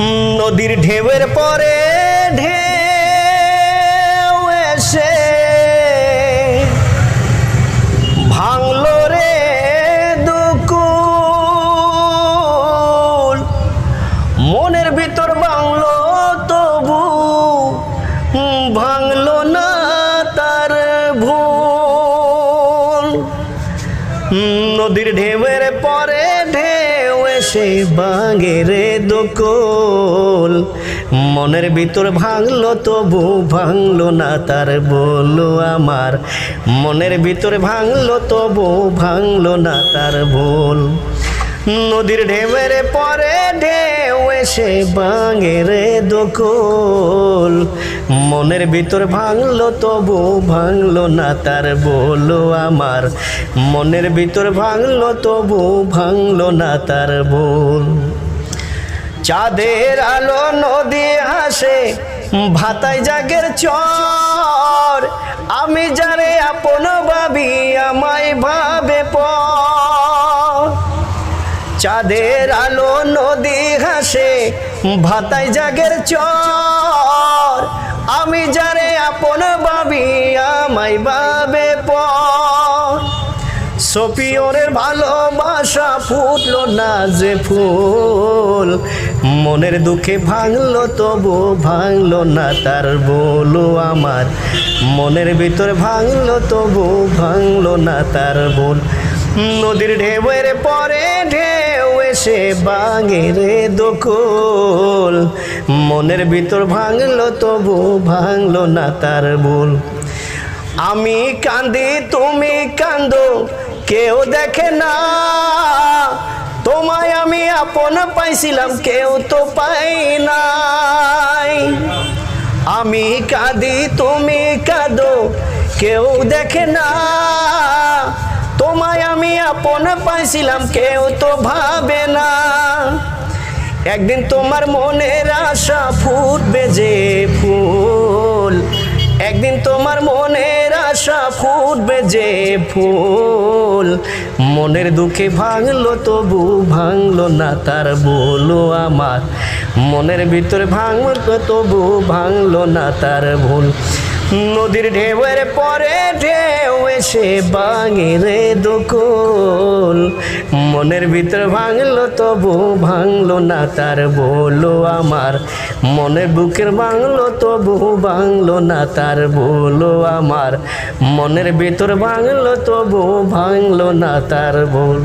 নদীর ঢেউয়ের পরে ঢেউ এসে ভাঙলো রে দুকুল। মনের ভিতর ভাঙলো, তবু ভাঙলো না তার ভুল। নদীর ঢেউয়ের পরে ঢেউ এসে বাঙের দোকল। মনের ভিতর ভাঙলো, তবু ভাঙলো না তার বলো আমার। মনের ভিতর ভাঙলো, তবু ভাঙলো না তার ভুল নদীর ঢেউয়ের পরে ঢেউ এসে বাঙের দোকল। মনের ভিতর ভাঙলো, তবু ভাঙলো না তার বলো আমার। মনের ভিতর ভাঙলো, তবু ভাঙলো না তার বল। চাঁদের আলো নদী হাসে ভাতায় জাগের চর। আমি যারে আপন ভাবি, আমায় ভাবে পর। চাঁদের আলো, নদী হাসে ভাতায় জাগের চর। আমি যারে আপন বাবি আমায় ভাবে পর। সপিয়রের ভালোবাসা ফুটলো না যে ফুল, মনের দুঃখে ভাঙলো, তবু ভাঙলো না তার বলো আমার। মনের ভিতর ভাঙলো, তবু ভাঙলো না তার বল। নদীর ঢেউয়ের পরে ঢেউ এসে বাঙের দোকল। মনের ভিতর ভাঙলো, তবু ভাঙলো না তার বল আমি কান্দি, তুমি কান্দো, কেউ দেখে না। তোমায় আমি আপন পাইছিলাম, কেউ তো পাই নাই। আমি কাঁদি, তুমি কাঁদো, কেউ দেখে না। তোমায় আমি আপন পাইছিলাম, কেউ তো ভাবে না। একদিন তোমার মনের আশা ফুটবে যে ফুল। একদিন তোমার মনের আশা ফুটবে যে ফুল। মনের দুঃখে ভাঙলো, তবু ভাঙলো না তার বলো আমার। মনের ভিতরে ভাঙলো, তবু ভাঙলো না তার ভুল। নদীর ঢেউয়ের পরে ঢেউ এসে বাঙের দোকল। মনের ভিতর ভাঙলো, তবু ভাঙলো না তার বলো আমার। মনের বুকের ভাঙলো, তবু ভাঙলো না তার বলো আমার। মনের ভিতর ভাঙলো, তবু ভাঙলো না তার বল